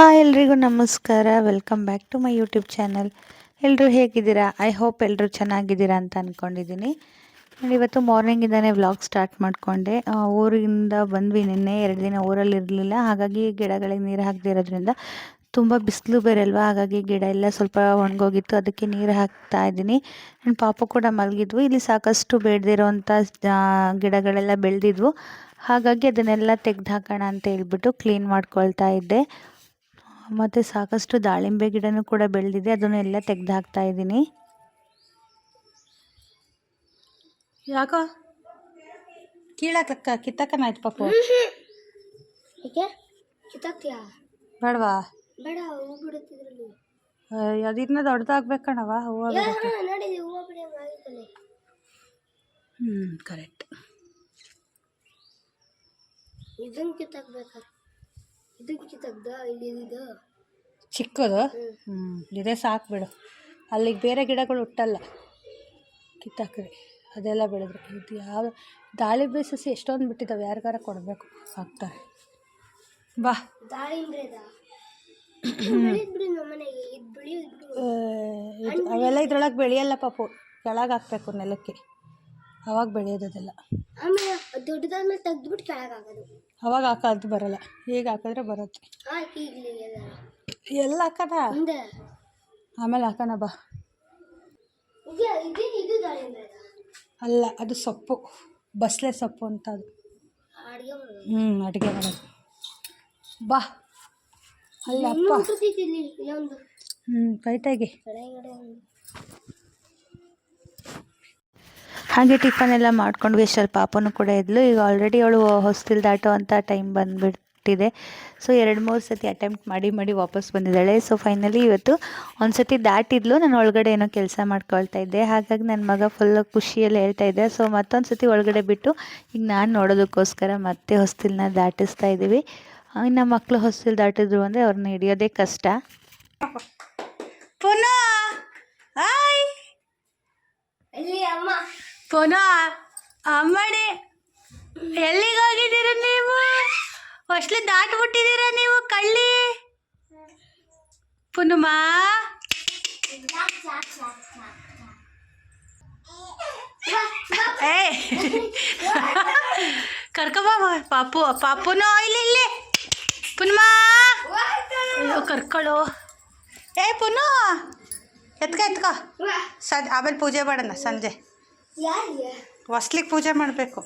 Hi ಎಲ್ರಿಗೂ ನಮಸ್ಕಾರ. Welcome back to my YouTube channel ಎಲ್ಲರೂ ಹೇಗಿದ್ದೀರಾ? ಐ ಹೋಪ್ ಎಲ್ಲರೂ ಚೆನ್ನಾಗಿದ್ದೀರಾ ಅಂತ ಅಂದ್ಕೊಂಡಿದ್ದೀನಿ ನೋಡಿ, ಇವತ್ತು ಮಾರ್ನಿಂಗಿಂದನೇ ವ್ಲಾಗ್ ಸ್ಟಾರ್ಟ್ ಮಾಡಿಕೊಂಡೆ. ಊರಿಂದ ಬಂದ್ವಿ ನಿನ್ನೆ. ಎರಡು ದಿನ ಊರಲ್ಲಿ ಇರಲಿಲ್ಲ. ಹಾಗಾಗಿ ಗಿಡಗಳಿಗೆ ನೀರು ಹಾಕದಿರೋದ್ರಿಂದ ತುಂಬ ಬಿಸಿಲು ಬೇರೆಲ್ವಾ? ಹಾಗಾಗಿ ಗಿಡ ಎಲ್ಲ ಸ್ವಲ್ಪ ಒಣಗೋಗಿತ್ತು. ಅದಕ್ಕೆ ನೀರು ಹಾಕ್ತಾ ಇದ್ದೀನಿ. ನನ್ನ ಪಾಪ ಕೂಡ ಮಲಗಿದ್ವು. ಇಲ್ಲಿ ಸಾಕಷ್ಟು ಬೇಡದಿರೋವಂಥ ಗಿಡಗಳೆಲ್ಲ ಬೆಳೆದಿದ್ವು. ಹಾಗಾಗಿ ಅದನ್ನೆಲ್ಲ ತೆಗ್ದು ಹಾಕೋಣ ಅಂತ ಹೇಳ್ಬಿಟ್ಟು ಕ್ಲೀನ್ ಮಾಡ್ಕೊಳ್ತಾ ಇದ್ದೆ. ಮತ್ತು ಸಾಕಷ್ಟು ದಾಳಿಂಬೆ ಗಿಡನೂ ಕೂಡ ಬೆಳೆದಿದೆ. ಅದನ್ನೆಲ್ಲ ತೆಗ್ದು ಹಾಕ್ತಾ ಇದ್ದೀನಿ. ಯಾಕೋ? ಕೀಳಕ್ಕ ಕಿತ್ತಕ್ಕನಾಯ್ತು ಪಾಪು. ಬೇಡವಾ? ಅದನ್ನ ದೊಡ್ಡದಾಗ್ಬೇಕಣವ ಹೂವು ನೋಡಿದೆ ಹೂವು ಹ್ಞೂ ಕರೆಕ್ಟ್. ಇದನ್ನ ಕಿತ್ತಾಕ್ಬೇಕ? ಚಿಕ್ಕದು? ಹ್ಞೂ ಇದೇ ಸಾಕು ಬಿಡು. ಅಲ್ಲಿಗೆ ಬೇರೆ ಗಿಡಗಳು ಹುಟ್ಟಲ್ಲ. ಕಿತ್ತಾಕ್ರಿ. ಅದೆಲ್ಲ ಬೆಳೆದ್ರೆ ಇದು ಯಾವ ದಾಳಿಂಬೆ ಸಸಿ ಎಷ್ಟೊಂದು ಬಿಟ್ಟಿದ್ದಾವೆ ಯಾರಿಗಾರ ಕೊಡಬೇಕು. ಹಾಕ್ತಾರೆ ಬಾ. ಅವೆಲ್ಲ ಇದ್ರೊಳಗೆ ಬೆಳೆಯಲ್ಲ ಪಾಪು. ಕೆಳಗೆ ಹಾಕ್ಬೇಕು ನೆಲಕ್ಕೆ. ಅವಾಗ ಬೆಳೆಯೋದು ಅದೆಲ್ಲ. ಆಮೇಲೆ ದೊಡ್ಡದಾದ್ಮೇಲೆ ತೆಗ್ದ್ಬಿಟ್ಟು ಕೆಳಗೆ ಹಾಕೋದು. ಅವಾಗ ಹಾಕೋದು ಬರಲ್ಲ. ಈಗ ಹಾಕಿದ್ರೆ ಬರುತ್ತೆ. ಎಲ್ಲ. ಹಾಕದ? ಆಮೇಲೆ ಹಾಕೋಣ ಬಾ. ಅಲ್ಲ? ಅದು ಸೊಪ್ಪು. ಬಸ್ಲೆ ಸೊಪ್ಪು ಅಂತ ಅದು. ಹ್ಞೂ ಅಡುಗೆ ಮಾಡೋದು. ಬಾ. ಅಲ್ಲ ಅಪ್ಪ ಇನ್ನೊಂದು. ಕೂತೈತಿ ಇಲ್ಲಿ ಹ್ಞೂ ಒಂದು ಹಾಗೆ ಟಿಫನ್ ಎಲ್ಲ ಮಾಡ್ಕೊಂಡ್ವಿ. ಸ್ವಲ್ಪ ಪಾಪನೂ ಕೂಡ ಇದ್ಲು. ಈಗ ಆಲ್ರೆಡಿ ಅವಳು ಹೊಸ್ತಿಲ್ ದಾಟೋ ಅಂತ ಟೈಮ್ ಬಂದುಬಿಟ್ಟಿದೆ. ಸೊ ಎರಡು ಮೂರು ಸತಿ ಅಟೆಂಪ್ಟ್ ಮಾಡಿ ಮಾಡಿ ವಾಪಸ್ ಬಂದಿದ್ದಾಳೆ. ಸೊ ಫೈನಲಿ ಇವತ್ತು ಒಂದು ಸತಿ ದಾಟಿದ್ಲು. ನಾನು ಒಳಗಡೆ ಏನೋ ಕೆಲಸ ಮಾಡ್ಕೊಳ್ತಾ ಇದ್ದೆ. ಹಾಗಾಗಿ ನನ್ನ ಮಗ ಫುಲ್ ಖುಷಿಯಲ್ಲಿ ಹೇಳ್ತಾ ಇದ್ದೆ. ಸೊ ಮತ್ತೊಂದು ಸತಿ ಒಳಗಡೆ ಬಿಟ್ಟು ಈಗ ನಾನು ನೋಡೋದಕ್ಕೋಸ್ಕರ ಮತ್ತೆ ಹೊಸ್ತಿಲನ್ನ ದಾಟಿಸ್ತಾ ಇದ್ದೀವಿ. ಇನ್ನು ಮಕ್ಕಳು ಹೊಸ್ತಿಲ್ ದಾಟಿದ್ರು ಅಂದರೆ ಅವ್ರನ್ನ ಹಿಡಿಯೋದೇ ಕಷ್ಟ. ಪುನಃ! ಹಾಯ್ ಅಮ್ಮ. ಪುನಃ ಅಮ್ಮಡಿ ಎಲ್ಲಿಗೆ ಹೋಗಿದ್ದೀರ ನೀವು? ಅಷ್ಟೇ ದಾಟ್ಬಿಟ್ಟಿದ್ದೀರ ನೀವು ಕಳ್ಳಿ? ಪುನಮ? ಏ ಕರ್ಕಬಾ ಪಾಪು, ಪಾಪುನೋ, ಇಲ್ಲಿ ಇಲ್ಲಿ. ಪುನಮ? ಕರ್ಕೊಳ್ಳು ಏ, ಪುನು, ಎತ್ಕ, ಎತ್ಕೋ. ಸದ್, ಆಮೇಲೆ ಪೂಜೆ ಮಾಡೋಣ, ಸಂಜೆ. ಹೊಸ್ಲಿಗೆ ಪೂಜೆ ಮಾಡಬೇಕು.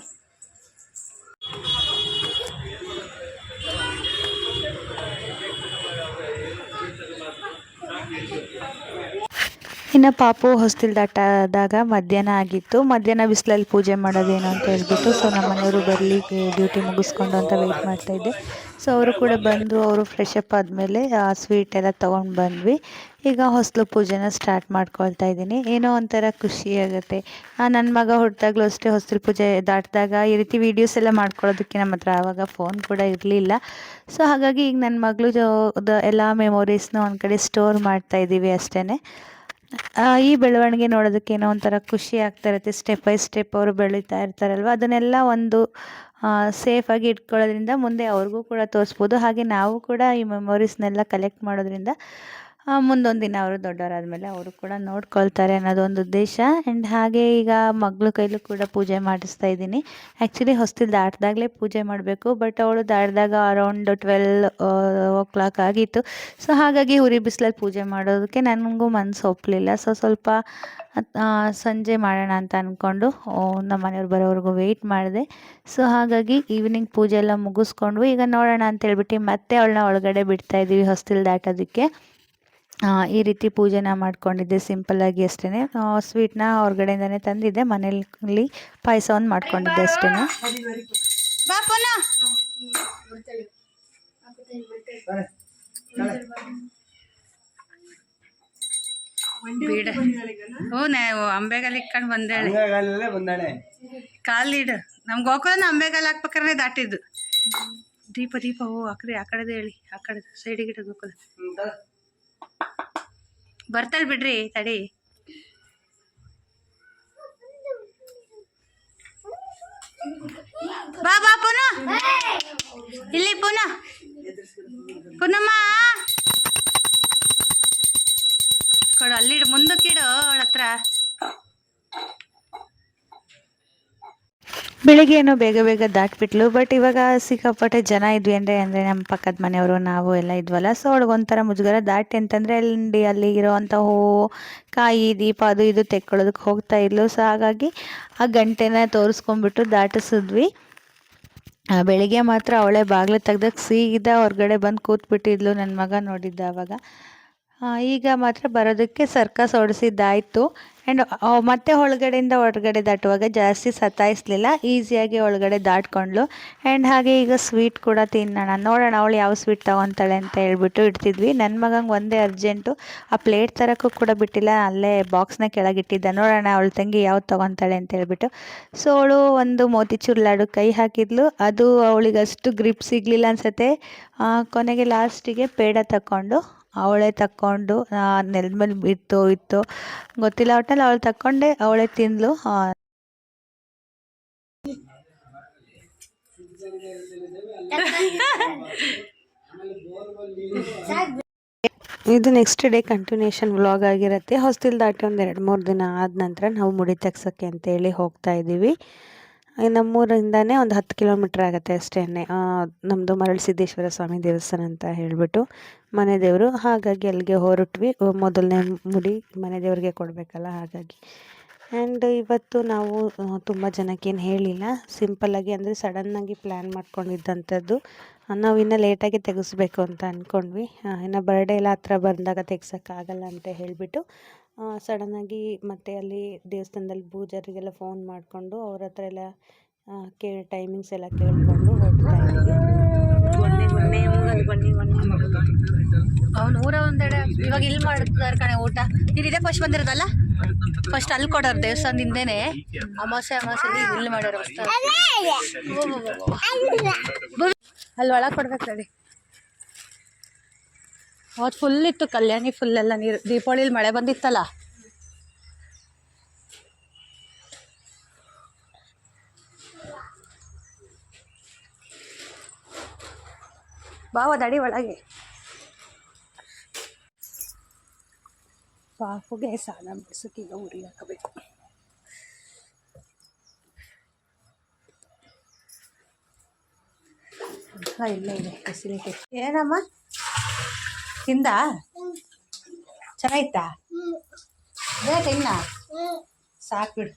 ಇನ್ನು ಪಾಪು ಹೊಸ್ತಿಲ್ ದಾಟಾದಾಗ ಮಧ್ಯಾಹ್ನ ಆಗಿತ್ತು. ಮಧ್ಯಾಹ್ನ ಬಿಸಿಲಲ್ಲಿ ಪೂಜೆ ಮಾಡೋದೇನು ಅಂತ ಹೇಳ್ಬಿಟ್ಟು ಸೊ ನಮ್ಮ ಮನೆಯವರು ಡ್ಯೂಟಿ ಮುಗಿಸ್ಕೊಂಡು ಅಂತ ವೆಯ್ಟ್ ಮಾಡ್ತಾಯಿದ್ದೆ ಸೊ ಅವರು ಕೂಡ ಬಂದು ಅವರು ಫ್ರೆಶ್ ಅಪ್ ಆದಮೇಲೆ ಸ್ವೀಟ್ ಎಲ್ಲ ತೊಗೊಂಡು ಬಂದ್ವಿ. ಈಗ ಹೊಸಲು ಪೂಜೆನ ಸ್ಟಾರ್ಟ್ ಮಾಡ್ಕೊಳ್ತಾ ಇದ್ದೀನಿ. ಏನೋ ಒಂಥರ ಖುಷಿ ಆಗುತ್ತೆ. ನನ್ನ ಮಗ ಹುಟ್ಟಿದಾಗಲೂ ಅಷ್ಟೇ ಹೊಸಲು ಪೂಜೆ ದಾಟಿದಾಗ ಈ ರೀತಿ ವೀಡಿಯೋಸ್ ಎಲ್ಲ ಮಾಡ್ಕೊಳ್ಳೋದಕ್ಕೆ ನಮ್ಮ ಹತ್ರ ಆವಾಗ ಫೋನ್ ಕೂಡ ಇರಲಿಲ್ಲ. ಸೊ ಹಾಗಾಗಿ ಈಗ ನನ್ನ ಮಗಳು ಎಲ್ಲ ಮೆಮೊರೀಸ್ನ ಒಂದು ಕಡೆ ಸ್ಟೋರ್ ಮಾಡ್ತಾ ಇದ್ದೀವಿ ಅಷ್ಟೇ ಈ ಬೆಳವಣಿಗೆ ನೋಡೋದಕ್ಕೆ ಏನೋ ಒಂಥರ ಖುಷಿ ಆಗ್ತಾ ಇರುತ್ತೆ. ಸ್ಟೆಪ್ ಬೈ ಸ್ಟೆಪ್ ಅವರು ಬೆಳೀತಾ ಇರ್ತಾರಲ್ವ? ಅದನ್ನೆಲ್ಲ ಒಂದು ಸೇಫಾಗಿ ಇಟ್ಕೊಳ್ಳೋದ್ರಿಂದ ಮುಂದೆ ಅವ್ರಿಗೂ ಕೂಡ ತೋರಿಸ್ಬೋದು. ಹಾಗೆ ನಾವು ಕೂಡ ಈ ಮೆಮೊರೀಸ್ನೆಲ್ಲ ಕಲೆಕ್ಟ್ ಮಾಡೋದ್ರಿಂದ ಮುಂದೊಂದು ದಿನ ಅವರು ದೊಡ್ಡವರಾದಮೇಲೆ ಅವರು ಕೂಡ ನೋಡ್ಕೊಳ್ತಾರೆ ಅನ್ನೋದೊಂದು ಉದ್ದೇಶ. ಆ್ಯಂಡ್ ಹಾಗೆ ಈಗ ಮಗಳ ಕೈಲೂ ಕೂಡ ಪೂಜೆ ಮಾಡಿಸ್ತಾ ಇದ್ದೀನಿ. ಆ್ಯಕ್ಚುಲಿ ಹೊಸ್ತಿಲ್ ದಾಟ್ದಾಗಲೇ ಪೂಜೆ ಮಾಡಬೇಕು ಬಟ್ ಅವಳು ದಾಟಿದಾಗ ಅರೌಂಡ್ ಟ್ವೆಲ್ ಓ ಕ್ಲಾಕ್ ಆಗಿತ್ತು. ಸೊ ಹಾಗಾಗಿ ಉರಿ ಬಿಸಿಲಲ್ಲಿ ಪೂಜೆ ಮಾಡೋದಕ್ಕೆ ನನಗೂ ಮನಸ್ಸು ಒಪ್ಪಲಿಲ್ಲ ಸೊ ಸ್ವಲ್ಪ ಸಂಜೆ ಮಾಡೋಣ ಅಂತ ಅಂದ್ಕೊಂಡು ನಮ್ಮ ಮನೆಯವ್ರು ಬರೋವರೆಗೂ ವೆಯ್ಟ್ ಮಾಡಿದೆ. ಸೊ ಹಾಗಾಗಿ ಈವ್ನಿಂಗ್ ಪೂಜೆ ಎಲ್ಲ ಮುಗಿಸ್ಕೊಂಡು, ಈಗ ನೋಡೋಣ ಅಂತ ಹೇಳ್ಬಿಟ್ಟು ಮತ್ತೆ ಅವಳನ್ನ ಒಳಗಡೆ ಬಿಡ್ತಾ ಇದ್ದೀವಿ ಹೊಸ್ತಿಲ್ ದಾಟೋದಕ್ಕೆ. ಈ ರೀತಿ ಪೂಜೆನ ಮಾಡ್ಕೊಂಡಿದ್ದೆ ಸಿಂಪಲ್ಲಾಗಿ ಅಷ್ಟೇ ಸ್ವೀಟ್ನ ಹೊರಗಡೆಯಿಂದನೇ ತಂದಿದ್ದೆ. ಮನೇಲಿ ಪಾಯಸವನ್ನು ಮಾಡ್ಕೊಂಡಿದ್ದೆ ಅಷ್ಟೇ ಬೇಡ. ಹ್ಞೂ ನೇ ಅಂಬೆಗಾಲ್ ಇಟ್ಕೊಂಡು ಬಂದೇಳೆ. ಕಾಲಿಡು ನಮ್ಗೆ ಹೋಗೋದನ್ನ ಅಂಬೆಗಾಲ್ ಹಾಕ್ಬೇಕಾದ್ರೆ ದಾಟಿದ್ದು. ದೀಪ ದೀಪ ಹೋ ಆ ಕಡೆ ಆ ಕಡೆದೇ ಹೇಳಿ. ಆ ಕಡೆ ಸೈಡಿಗೆ ಗೋಕುಲ. ಹೋಗೋದು ಬರ್ತಾಳೆ ಬಿಡ್ರಿ ತಡಿ. ಬಾ ಬಾ ಪುನಃ. ಇಲ್ಲಿ ಪುನಃ. ಬೆಳಿಗ್ಗೆ ಏನೋ ಬೇಗ ಬೇಗ ದಾಟ್ಬಿಟ್ಲು. ಬಟ್ ಇವಾಗ ಸಿಕ್ಕಾಪಟ್ಟೆ ಜನ ಇದ್ವಿ ಅಂದರೆ ಅಂದರೆ ನಮ್ಮ ಪಕ್ಕದ ಮನೆಯವರು, ನಾವು ಎಲ್ಲ ಇದ್ವಲ್ಲ. ಸೊ ಒಂಥರ ಮುಜುಗರ. ದಾಟಿ ಅಂತಂದರೆ ಅಲ್ಲಿ ಅಲ್ಲಿ ಇರೋವಂಥ ಹೂ, ಕಾಯಿ, ದೀಪ ಅದು ಇದು ತೆಕ್ಕೊಳ್ಳೋದಕ್ಕೆ ಹೋಗ್ತಾ ಇದ್ಲು. ಸೊ ಹಾಗಾಗಿ ಆ ಗಂಟೆನ ತೋರಿಸ್ಕೊಂಡ್ಬಿಟ್ಟು ದಾಟಿಸಿದ್ವಿ. ಬೆಳಿಗ್ಗೆ ಮಾತ್ರ ಅವಳೆ ಬಾಗಿಲು ತೆಗ್ದಕ್ಕೆ ಸೀದಾ ಹೊರಗಡೆ ಬಂದು ಕೂತ್ಬಿಟ್ಟಿದ್ಲು ನನ್ನ ಮಗ ನೋಡಿದ್ದ ಆವಾಗ ಈಗ ಮಾತ್ರ ಬರೋದಕ್ಕೆ ಸರ್ಕಸ್ ಓಡಿಸಿದ್ದಾಯಿತು ಆ್ಯಂಡ್ ಮತ್ತೆ ಒಳಗಡೆಯಿಂದ ಹೊರಗಡೆ ದಾಟುವಾಗ ಜಾಸ್ತಿ ಸತಾಯಿಸ್ಲಿಲ್ಲ. ಈಸಿಯಾಗಿ ಒಳಗಡೆ ದಾಟ್ಕೊಂಡ್ಲು. ಆ್ಯಂಡ್ ಹಾಗೆ ಈಗ ಸ್ವೀಟ್ ಕೂಡ ತಿನ್ನೋಣ. ನೋಡೋಣ ಅವಳು ಯಾವ ಸ್ವೀಟ್ ತೊಗೊತಾಳೆ ಅಂತ ಹೇಳ್ಬಿಟ್ಟು ಇಡ್ತಿದ್ವಿ. ನನ್ನ ಮಗಂಗೆ ಒಂದೇ ಅರ್ಜೆಂಟು. ಆ ಪ್ಲೇಟ್ ತರೋಕ್ಕೂ ಕೂಡ ಬಿಟ್ಟಿಲ್ಲ. ಅಲ್ಲೇ ಬಾಕ್ಸ್ನ ಕೆಳಗಿಟ್ಟಿದ್ದ ನೋಡೋಣ ಅವಳ ತಂಗಿ ಯಾವ್ದು ತೊಗೊತಾಳೆ ಅಂತ ಹೇಳ್ಬಿಟ್ಟು. ಸೊ ಅವಳು ಒಂದು ಮೋತಿಚೂರ್ ಲಾಡು ಕೈ ಹಾಕಿದ್ಲು. ಅದು ಅವಳಿಗೆ ಅಷ್ಟು ಗ್ರಿಪ್ ಸಿಗಲಿಲ್ಲ ಅನ್ಸತ್ತೆ. ಕೊನೆಗೆ ಲಾಸ್ಟಿಗೆ ಪೇಡ ತಕ್ಕೊಂಡು ಅವಳೇ ತಕ್ಕೊಂಡು ನೆಲದ ಮೇಲೆ ಬಿತ್ತು ಇತ್ತು ಗೊತ್ತಿಲ್ಲ ಒಟ್ಟಲ್ಲಿ ಅವಳು ತಕ್ಕೊಂಡೆ, ಅವಳೇ ತಿಂದ್ಲು. ಇದು ನೆಕ್ಸ್ಟ್ ಡೇ ಕಂಟಿನ್ಯೂಷನ್ ವ್ಲಾಗ್ ಆಗಿರುತ್ತೆ. ಹೊಸ್ತಿಲ್ ದಾಟಿ ಒಂದು ಎರಡು ಮೂರು ದಿನ ಆದ ನಂತರ ನಾವು ಮುಡಿ ತೆಗ್ಸೋಕ್ಕೆ ಅಂತೇಳಿ ಹೋಗ್ತಾ ಇದ್ದೀವಿ ನಮ್ಮೂರಿಂದನೇ ಒಂದು ಹತ್ತು ಕಿಲೋಮೀಟ್ರ್ ಆಗುತ್ತೆ ಅಷ್ಟೇ ನಮ್ಮದು ಮರಳಸಿದ್ದೇಶ್ವರ ಸ್ವಾಮಿ ದೇವಸ್ಥಾನ ಅಂತ ಹೇಳಿಬಿಟ್ಟು ಮನೆ ದೇವರು. ಹಾಗಾಗಿ ಅಲ್ಲಿಗೆ ಹೊರಟ್ವಿ. ಮೊದಲನೇ ಮುಡಿ ಮನೆ ದೇವರಿಗೆ ಕೊಡಬೇಕಲ್ಲ, ಹಾಗಾಗಿ. ಆ್ಯಂಡ್ ಇವತ್ತು ನಾವು ತುಂಬ ಜನಕ್ಕೇನು ಹೇಳಿಲ್ಲ. ಸಿಂಪಲ್ಲಾಗಿ ಅಂದರೆ ಸಡನ್ನಾಗಿ ಪ್ಲ್ಯಾನ್ ಮಾಡ್ಕೊಂಡಿದ್ದಂಥದ್ದು. ನಾವು ಇನ್ನೂ ಲೇಟಾಗಿ ತೆಗೆಸ್ಬೇಕು ಅಂತ ಅಂದ್ಕೊಂಡ್ವಿ ಇನ್ನು ಬರ್ಡೇ ಎಲ್ಲ ಹತ್ರ ಬಂದಾಗ ತೆಗ್ಸೋಕ್ಕಾಗಲ್ಲ ಅಂತ ಹೇಳಿಬಿಟ್ಟು ಸಡನ್ನಾಗಿ ಮತ್ತೆ ಅಲ್ಲಿ ದೇವಸ್ಥಾನದಲ್ಲಿ ಪೂಜಾರಿಗೆಲ್ಲ ಫೋನ್ ಮಾಡಿಕೊಂಡು ಅವ್ರ ಹತ್ರ ಎಲ್ಲ ಕೇಳಿ ಟೈಮಿಂಗ್ಸ್ ಎಲ್ಲ ಕೇಳಿಕೊಂಡು ಇದ್ದೀವಿ ಅವ್ನು ಊರ ಒಂದೆಡೆ ಇವಾಗ ಇಲ್ಲಿ ಮಾಡ್ತಾರೆ ಕಣೆ ಊಟ. ನೀನು ಇದೇ ಫಸ್ಟ್ ಬಂದಿರೋದಲ್ಲ? ಫಸ್ಟ್ ಅಲ್ಲಿ ಕೊಡೋರು ದೇವಸ್ಥಾನದಿಂದೇನೆ. ಅಮಾಸೆ ಅಮಾಸೆಲಿ ಇಲ್ಲಿ ಮಾಡೋರು ಅಲ್ಲಿ ಒಳಗೆ ಕೊಡ್ಬೇಕು ಅವತ್ತು ಫುಲ್ ಇತ್ತು ಕಲ್ಯಾಣಿ ಫುಲ್ ಎಲ್ಲ ನೀರು, ದೀಪಾವಳಿಲಿ ಮಳೆ ಬಂದಿತ್ತಲ್ಲ? ಬಾವ ದಡಿ ಒಳಗೆ. ಪಾಪುಗೆ ಸ್ನಾನ ಮಾಡಿಸೋಕೆ ಈಗ ಉರಿ ಹಾಕಬೇಕು ಹಾಂ ಇಲ್ಲ ಇದೆ ಫೆಸಿಲಿಟಿ ಏನಮ್ಮ? ತಿಂದ? ಚೆನ್ನಾಯ್ತಾ ಬೇಗ ಇನ್ನ ಸಾಕು ಬಿಡು.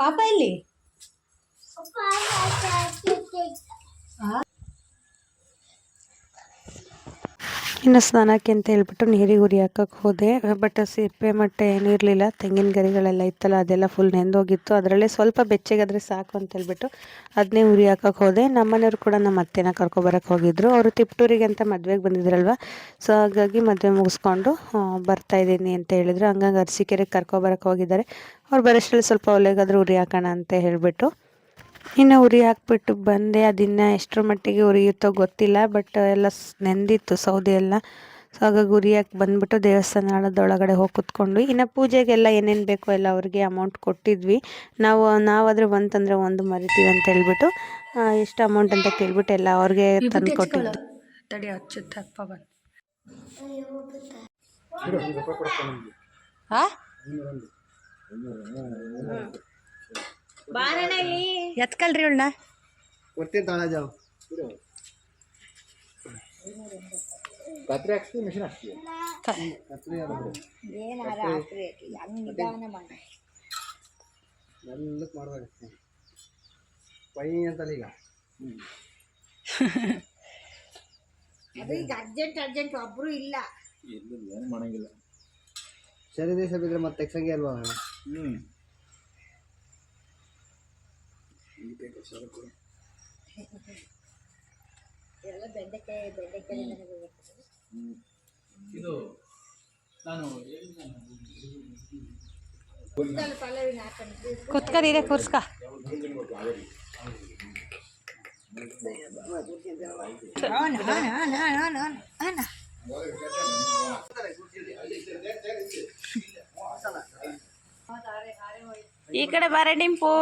ಪಾಪ ಎಲ್ಲಿ? ಇನ್ನು ಸ್ನಾನಕ್ಕೆ ಅಂತ ಹೇಳ್ಬಿಟ್ಟು ನೀರಿಗೆ ಉರಿ ಹಾಕಕ್ಕೆ ಹೋದೆ. ಬಟ್ ಸಿಪ್ಪೆ ಮಟ್ಟೆ ಏನೂ ಇರಲಿಲ್ಲ. ತೆಂಗಿನ ಗರಿಗಳೆಲ್ಲ ಇತ್ತಲ್ಲ, ಅದೆಲ್ಲ ಫುಲ್ ನೆಂದೋಗಿತ್ತು. ಅದರಲ್ಲೇ ಸ್ವಲ್ಪ ಬೆಚ್ಚಗಾದರೆ ಸಾಕು ಅಂತ ಹೇಳ್ಬಿಟ್ಟು ಅದನ್ನೇ ಉರಿ ಹಾಕಕ್ಕೆ ಹೋದೆ. ನಮ್ಮನೆಯವರು ಕೂಡ ನಮ್ಮ ಅತ್ತೆನ ಕರ್ಕೊಬರಕ್ಕೆ ಹೋಗಿದ್ರು. ಅವರು ತಿಪ್ಟೂರಿಗೆ ಅಂತ ಮದುವೆಗೆ ಬಂದಿದ್ರಲ್ವ? ಸೊ ಹಾಗಾಗಿ ಮದುವೆ ಮುಗಿಸ್ಕೊಂಡು ಬರ್ತಾ ಇದ್ದೀನಿ ಅಂತ ಹೇಳಿದ್ರು. ಹಂಗಾಗಿ ಅರಸೀಕೆರೆಗೆ ಕರ್ಕೊಬರಕ್ಕೆ ಹೋಗಿದ್ದಾರೆ. ಅವ್ರು ಬರೋಷ್ಟರಲ್ಲಿ ಸ್ವಲ್ಪ ಒಲೆಗಾದ್ರೂ ಉರಿ ಹಾಕೋಣ ಅಂತ ಹೇಳಿಬಿಟ್ಟು ಇನ್ನು ಉರಿ ಹಾಕ್ಬಿಟ್ಟು ಬಂದೆ. ಅದಿನ್ನು ಎಷ್ಟರ ಮಟ್ಟಿಗೆ ಉರಿಯುತ್ತೋ ಗೊತ್ತಿಲ್ಲ ಬಟ್ ಎಲ್ಲ ಸ್- ನೆಂದಿತ್ತು ಸೌದೆ ಎಲ್ಲ. ಸೊ ಹಾಗಾಗಿ ಉರಿ ಹಾಕಿ ಬಂದ್ಬಿಟ್ಟು ದೇವಸ್ಥಾನದೊಳಗಡೆ ಹೋಗಿ ಕುತ್ಕೊಂಡ್ವಿ. ಇನ್ನು ಪೂಜೆಗೆಲ್ಲ ಏನೇನು ಬೇಕೋ ಎಲ್ಲ ಅವ್ರಿಗೆ ಅಮೌಂಟ್ ಕೊಟ್ಟಿದ್ವಿ. ನಾವು ನಾವಾದರೆ ಬಂತಂದರೆ ಒಂದು ಮರಿತೀವಿ ಅಂತ ಹೇಳ್ಬಿಟ್ಟು ಎಷ್ಟು ಅಮೌಂಟ್ ಅಂತ ಕೇಳ್ಬಿಟ್ಟು ಎಲ್ಲ ಅವ್ರಿಗೆ ತಂದು ಕೊಟ್ಟಿದ್ದು. ತಡಿ ಹಚ್ಚುತ್ತೆ ಅಪ್ಪ ಬಂದು. ಎತ್ಕಲ್ರಿ ಇವಳನ್ನ. ಕೊಡ್ತೀನಿ ತಾಳ ಜಾವ್. ಕತ್ರಿ ಹಾಕ್ಸ್ತೀವಿ ಮಿಷಿನ್ ಹಾಕ್ತೀವಿ ಕತ್ರಿ ಮೆಲ್ಲಕ್ಕೆ ಮಾಡ್ಬೇಕು ಪೈ ಅಂತಲ್ಲ ಈಗ. ಏನು ಮಾಡಂಗಿಲ್ಲ. ಸರಿ ದೇಶ ಬಿದ್ರೆ ಮತ್ತೆ ತೆಗ್ಸಂಗೆ ಅಲ್ವಾ? ಹ್ಞೂ ಇದು ನಾನು ಕುತ್ಕ. ನೀರೇ ಕೂರ್ಸ್ಕ ಈ ಕಡೆ ಬಾರೆ ಡಿಂಪು.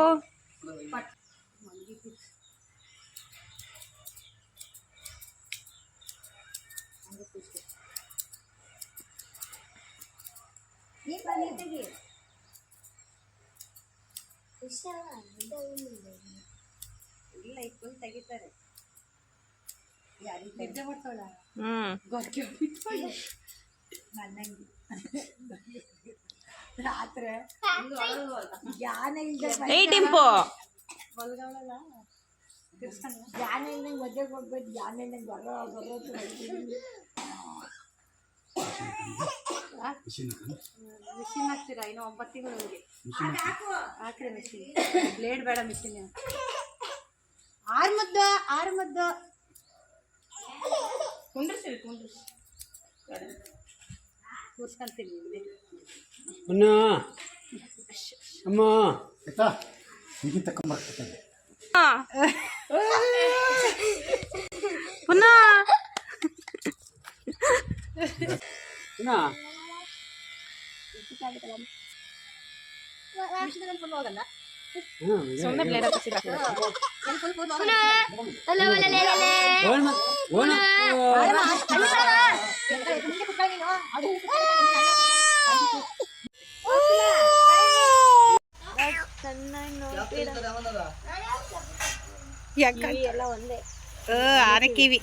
ಏಯ್ ಟಿಂಪು ಮಿಷಿನ್ ಹಾಕ್ತೀರಾ? ಇನ್ನು ಒಂಬತ್ತು ತಿಂಗಳಿಗೆ ಹಾಕ್ರಿ ಮಿಷಿನ್ ಬ್ಲೇಡ್ ಬೇಡ ಮಿಷಿನ್ ಆರು ಮದ್ದು ಆರು ಮದ್ದು. ಕುಂಡ್ರಿಸಿರಿ ಕುಂಡ್ರಿಸಿ ಕೂರ್ಸ್ಕೊಂತೀನಿ. ಅಣ್ಣ ಅಮ್ಮ. ಆಯ್ತಾ? ಹೀಗೆ ತಕೊಂಬರ್ತದೆ ಪುನಃ. ಸುಮ್ಮನೆ ಬ್ಲೇಡ್ ಹಾಕಿಸಿರ ಓಣ ಮತ್- ಓಣ. ಆನೆ ಕಿವಿ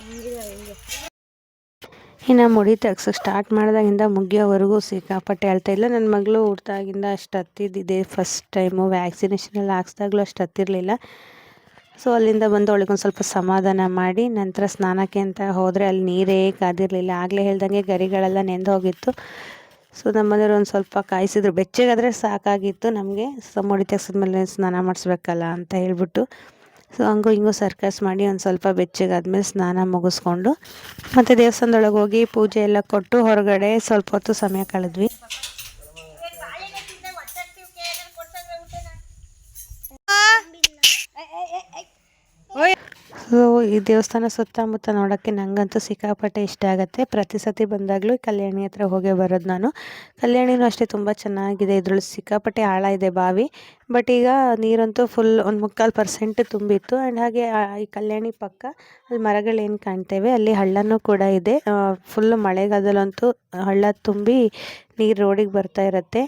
ಇನ್ನು ಮುಡಿ ತೆಗ್ಸಕ್ಕೆ ಸ್ಟಾರ್ಟ್ ಮಾಡಿದಾಗಿಂದ ಮುಗಿಯೋವರೆಗೂ ಸಿಕ್ಕಾಪಟ್ಟೆ ಅಳ್ತಾ ಇಲ್ಲ. ನನ್ನ ಮಗಳು ಹುಟ್ಟಿದಾಗಿಂದ ಅಷ್ಟು ಹತ್ತಿದ್ದಿದೆ ಫಸ್ಟ್ ಟೈಮು ವ್ಯಾಕ್ಸಿನೇಷನ್ ಎಲ್ಲ ಹಾಕ್ಸ್ದಾಗ್ಲೂ ಅಷ್ಟು ಹತ್ತಿರಲಿಲ್ಲ. ಸೊ ಅಲ್ಲಿಂದ ಬಂದು ಅವಳಿಗೊಂದು ಸ್ವಲ್ಪ ಸಮಾಧಾನ ಮಾಡಿ ನಂತರ ಸ್ನಾನಕ್ಕೆ ಅಂತ ಹೋದರೆ ಅಲ್ಲಿ ನೀರೇ ಕಾದಿರಲಿಲ್ಲ. ಆಗಲೇ ಹೇಳ್ದಂಗೆ ಗರಿಗಳೆಲ್ಲ ನೆಂದು ಹೋಗಿತ್ತು. ಸೊ ನಮ್ಮನೇರು ಒಂದು ಸ್ವಲ್ಪ ಕಾಯಿಸಿದ್ರು. ಬೆಚ್ಚಗಾದರೆ ಸಾಕಾಗಿತ್ತು ನಮಗೆ. ಸೊ ಮುಡಿ ತೆಗ್ಸಿದ್ಮೇಲೆ ಸ್ನಾನ ಮಾಡಿಸ್ಬೇಕಲ್ಲ ಅಂತ ಹೇಳ್ಬಿಟ್ಟು. ಸೊ ಹಂಗೂ ಹಿಂಗೂ ಸರ್ಕಸ್ ಮಾಡಿ ಒಂದು ಸ್ವಲ್ಪ ಬೆಚ್ಚಗಾದ್ಮೇಲೆ ಸ್ನಾನ ಮುಗಿಸ್ಕೊಂಡು ಮತ್ತು ದೇವಸ್ಥಾನದೊಳಗೆ ಹೋಗಿ ಪೂಜೆ ಎಲ್ಲ ಕೊಟ್ಟು ಹೊರಗಡೆ ಸ್ವಲ್ಪ ಹೊತ್ತು ಸಮಯ ಕಳೆದ್ವಿ. ಸೊ, ಈ ದೇವಸ್ಥಾನ ಸುತ್ತಮುತ್ತ ನೋಡೋಕ್ಕೆ ನನಗಂತೂ ಸಿಕ್ಕಾಪಟ್ಟೆ ಇಷ್ಟ ಆಗುತ್ತೆ. ಪ್ರತಿ ಸತಿ ಬಂದಾಗಲೂ ಕಲ್ಯಾಣಿ ಹತ್ರ ಹೋಗೇ ಬರೋದು ನಾನು. ಕಲ್ಯಾಣಿನೂ ಅಷ್ಟೇ ತುಂಬ ಚೆನ್ನಾಗಿದೆ. ಇದ್ರಲ್ಲಿ ಸಿಕ್ಕಾಪಟ್ಟೆ ಆಳ ಇದೆ ಬಾವಿ. ಬಟ್ ಈಗ ನೀರಂತೂ ಫುಲ್ ಒಂದು ಮುಕ್ಕಾಲು ಪರ್ಸೆಂಟ್ ತುಂಬಿತ್ತು. ಆ್ಯಂಡ್ ಹಾಗೆ ಈ ಕಲ್ಯಾಣಿ ಪಕ್ಕ ಅಲ್ಲಿ ಮರಗಳೇನು ಕಾಣ್ತೇವೆ, ಅಲ್ಲಿ ಹಳ್ಳನೂ ಕೂಡ ಇದೆ. ಫುಲ್ಲು ಮಳೆಗಾಲದಲ್ಲಂತೂ ಹಳ್ಳ ತುಂಬಿ ನೀರು ರೋಡಿಗೆ ಬರ್ತಾ ಇರುತ್ತೆ.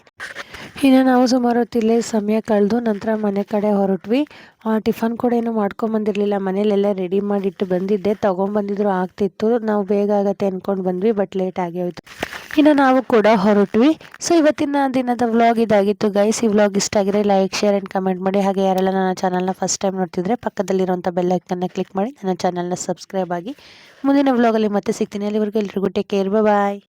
ಇನ್ನು ನಾವು ಸುಮಾರು ಹೊತ್ತಿಲ್ಲೇ ಸಮಯ ಕಳೆದು ನಂತರ ಮನೆ ಕಡೆ ಹೊರಟ್ವಿ. ಟಿಫನ್ ಕೂಡ ಏನು ಮಾಡ್ಕೊಂಬಂದಿರಲಿಲ್ಲ. ಮನೇಲೆಲ್ಲ ರೆಡಿ ಮಾಡಿಟ್ಟು ಬಂದಿದ್ದೆ ತೊಗೊಂಬಂದಿದ್ರು ಆಗ್ತಿತ್ತು. ನಾವು ಬೇಗ ಆಗತ್ತೆ ಅಂದ್ಕೊಂಡು ಬಂದ್ವಿ ಬಟ್ ಲೇಟ್ ಆಗಿ ಹೋಯ್ತು. ಇನ್ನು ನಾವು ಕೂಡ ಹೊರಟ್ವಿ. ಸೊ ಇವತ್ತಿನ ದಿನದ ವ್ಲಾಗ್ ಇದಾಗಿತ್ತು ಗೈಸ್ ಈ ವ್ಲಾಗ್ ಇಷ್ಟ ಆಗಿದ್ರೆ ಲೈಕ್ ಶೇರ್ ಆ್ಯಂಡ್ ಕಮೆಂಟ್ ಮಾಡಿ. ಹಾಗೆ ಯಾರೆಲ್ಲ ನನ್ನ ಚಾನಲ್ನ ಫಸ್ಟ್ ಟೈಮ್ ನೋಡ್ತಿದ್ರೆ ಪಕ್ಕದಲ್ಲಿರುವಂಥ ಬೆಲ್ಲೈಕನ್ನ ಕ್ಲಿಕ್ ಮಾಡಿ. ನನ್ನ ಚಾನಲ್ನ ಸಬ್ಸ್ಕ್ರೈಬ್ ಆಗಿ. ಮುಂದಿನ ವ್ಲಾಗಲ್ಲಿ ಮತ್ತೆ ಸಿಗ್ತೀನಿ. ಅಲ್ಲಿವರೆಗೂ ಎಲ್ರಿಗೂ ಟೇಕ್ ಕೇರ್ ಬಾಯ್